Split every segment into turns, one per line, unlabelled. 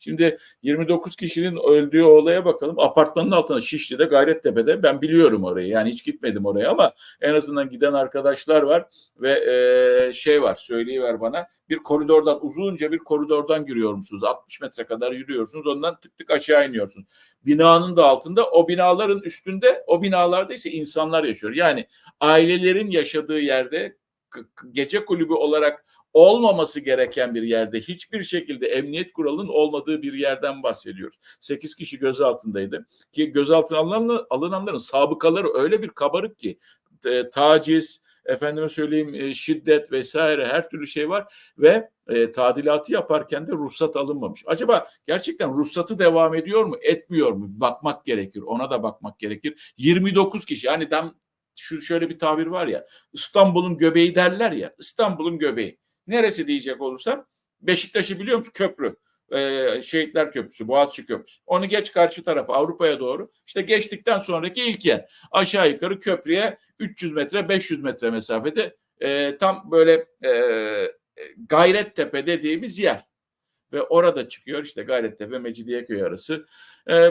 Şimdi 29 kişinin öldüğü olaya bakalım. Apartmanın altında Şişli'de Gayrettepe'de ben biliyorum orayı. Yani hiç gitmedim oraya ama en azından giden arkadaşlar var ve e, şey var söyleyiver bana bir koridordan uzunca bir koridordan giriyormuşsunuz. 60 metre kadar yürüyorsunuz. Ondan tık tık aşağı iniyorsunuz. Binanın da altında o binaların üstünde o binalarda ise insanlar yaşıyor. Yani ailelerin yaşadığı yerde gece kulübü olarak olmaması gereken bir yerde hiçbir şekilde emniyet kuralının olmadığı bir yerden bahsediyoruz. 8 kişi gözaltındaydı ki gözaltına alınanlar, alınanların sabıkaları öyle bir kabarık ki e, taciz, efendime söyleyeyim e, şiddet vesaire her türlü şey var ve e, tadilatı yaparken de ruhsat alınmamış. Acaba gerçekten ruhsatı devam ediyor mu, etmiyor mu? Bakmak gerekir. Ona da bakmak gerekir. 29 kişi yani tam şu şöyle bir tabir var ya İstanbul'un göbeği derler ya İstanbul'un göbeği. Neresi diyecek olursam Beşiktaş'ı biliyor musun? Köprü. Ee, Şehitler Köprüsü, Boğaziçi Köprüsü. Onu geç karşı tarafa Avrupa'ya doğru. İşte geçtikten sonraki ilk yer. Aşağı yukarı köprüye 300 metre 500 metre mesafede e, tam böyle e, Gayrettepe dediğimiz yer. Ve orada çıkıyor işte Gayrettepe Mecidiyeköy arası. E,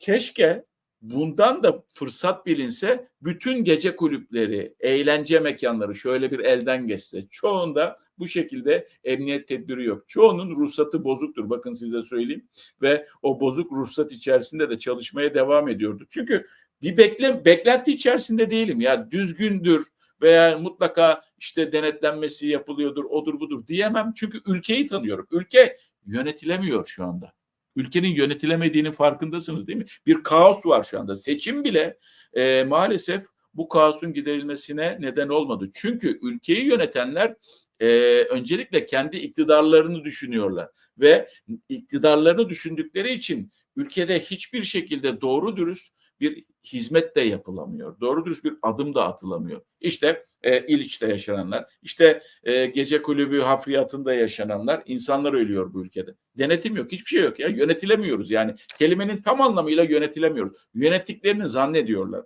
keşke bundan da fırsat bilinse bütün gece kulüpleri, eğlence mekanları şöyle bir elden geçse. Çoğunda bu şekilde emniyet tedbiri yok. Çoğunun ruhsatı bozuktur. Bakın size söyleyeyim. Ve o bozuk ruhsat içerisinde de çalışmaya devam ediyordu. Çünkü bir bekle, beklenti içerisinde değilim. Ya düzgündür veya mutlaka işte denetlenmesi yapılıyordur, odur budur diyemem. Çünkü ülkeyi tanıyorum. Ülke yönetilemiyor şu anda. Ülkenin yönetilemediğinin farkındasınız değil mi? Bir kaos var şu anda. Seçim bile e, maalesef bu kaosun giderilmesine neden olmadı. Çünkü ülkeyi yönetenler e, öncelikle kendi iktidarlarını düşünüyorlar ve iktidarlarını düşündükleri için ülkede hiçbir şekilde doğru dürüst bir hizmet de yapılamıyor. Doğru dürüst bir adım da atılamıyor. İşte e, İliç'te yaşananlar, işte e, gece kulübü hafriyatında yaşananlar, insanlar ölüyor bu ülkede. Denetim yok, hiçbir şey yok ya. Yönetilemiyoruz yani. Kelimenin tam anlamıyla yönetilemiyoruz. Yönettiklerini zannediyorlar.